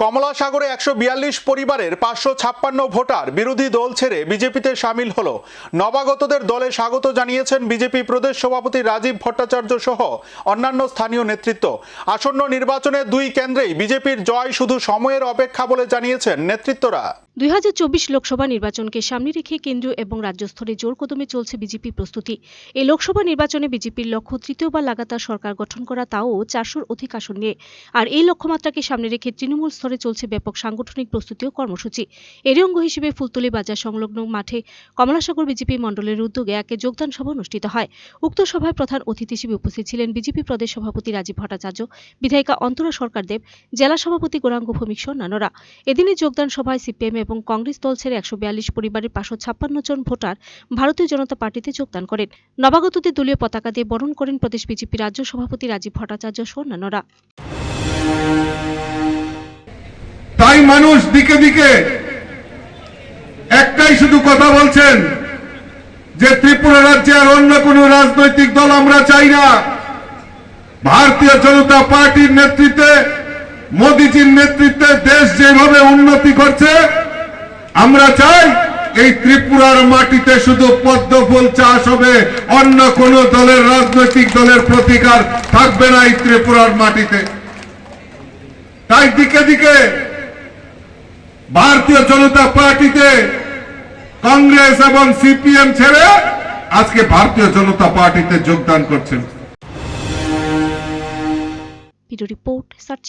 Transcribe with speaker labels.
Speaker 1: কমলা সাগরে একশো বিয়াল্লিশ পরিবারের পাঁচশো ছাপ্পান্ন ভোটার বিরোধী দল ছেড়ে বিজেপিতে সামিল হল। নবাগতদের দলে স্বাগত জানিয়েছেন বিজেপি প্রদেশ সভাপতি রাজীব ভট্টাচার্য সহ অন্যান্য স্থানীয় নেতৃত্ব। আসন্ন নির্বাচনে দুই কেন্দ্রেই বিজেপির জয় শুধু সময়ের অপেক্ষা বলে জানিয়েছেন নেতৃত্বরা।
Speaker 2: দুই হাজার চব্বিশ লোকসভা নির্বাচনকে সামনে রেখে কেন্দ্রীয় এবং রাজ্য স্তরে জোর কদমে চলছে বিজেপি প্রস্তুতি। এই লোকসভা নির্বাচনে বিজেপির লক্ষ্য তৃতীয়বার লাগাতার সরকার গঠন করা, তাও চারশোর অধিক আসন নিয়ে। আর এই লক্ষ্যমাত্রাকে সামনে রেখে তৃণমূল স্তরে চলছে ব্যাপক সাংগঠনিক প্রস্তুতি ও কর্মসূচি। এরই অঙ্গ হিসেবে ফুলতলি বাজার সংলগ্ন মাঠে কমলাসাগর বিজেপি মণ্ডলের উদ্যোগে একে যোগদান সভা অনুষ্ঠিত হয়। উক্ত সভায় প্রধান অতিথি হিসেবে উপস্থিত ছিলেন বিজেপি প্রদেশ সভাপতি রাজীব ভট্টাচার্য, বিধায়িকা অন্তরা সরকার দেব জেলা সভাপতি গোরাঙ্গ ভৌমিক অন্যান্যরা। এদিনের যোগদান সভায় সিপিএম এবং কংগ্রেস দল ছেড়ে একশো বিয়াল্লিশ পরিবারের পাঁচশো ছাপ্পান্ন জন ভোটার ভারতীয় জনতা পার্টিতে যোগদান করেন। নবাগতদের দলীয় পতাকা দিয়ে বরণ করেন প্রদেশ বিজেপি রাজ্য সভাপতি রাজীব ভট্টাচার্য সহ অন্যান্যরা
Speaker 3: তাই মানুষ দিকে দিকে একটাই শুধু কথা বলছেন যে ত্রিপুরা রাজ্যে আর অন্য কোন রাজনৈতিক দল আমরা চাই না। ভারতীয় জনতা পার্টির নেতৃত্বে, মোদীজির নেতৃত্বে দেশ যেভাবে উন্নতি করছে আমরা চাই এই ত্রিপুরার মাটিতে শুধু পদ্ম ফুল চাষ হবে, অন্য কোন দলের রাজনৈতিক দলের প্রতিকার থাকবে না এই ত্রিপুরার মাটিতে। তাই দিকে দিকে ভারতীয় জনতা পার্টিতে কংগ্রেস এবং সিপিএম ছেড়ে আজকে ভারতীয় জনতা পার্টিতে যোগদান করছেন।
Speaker 2: Report, search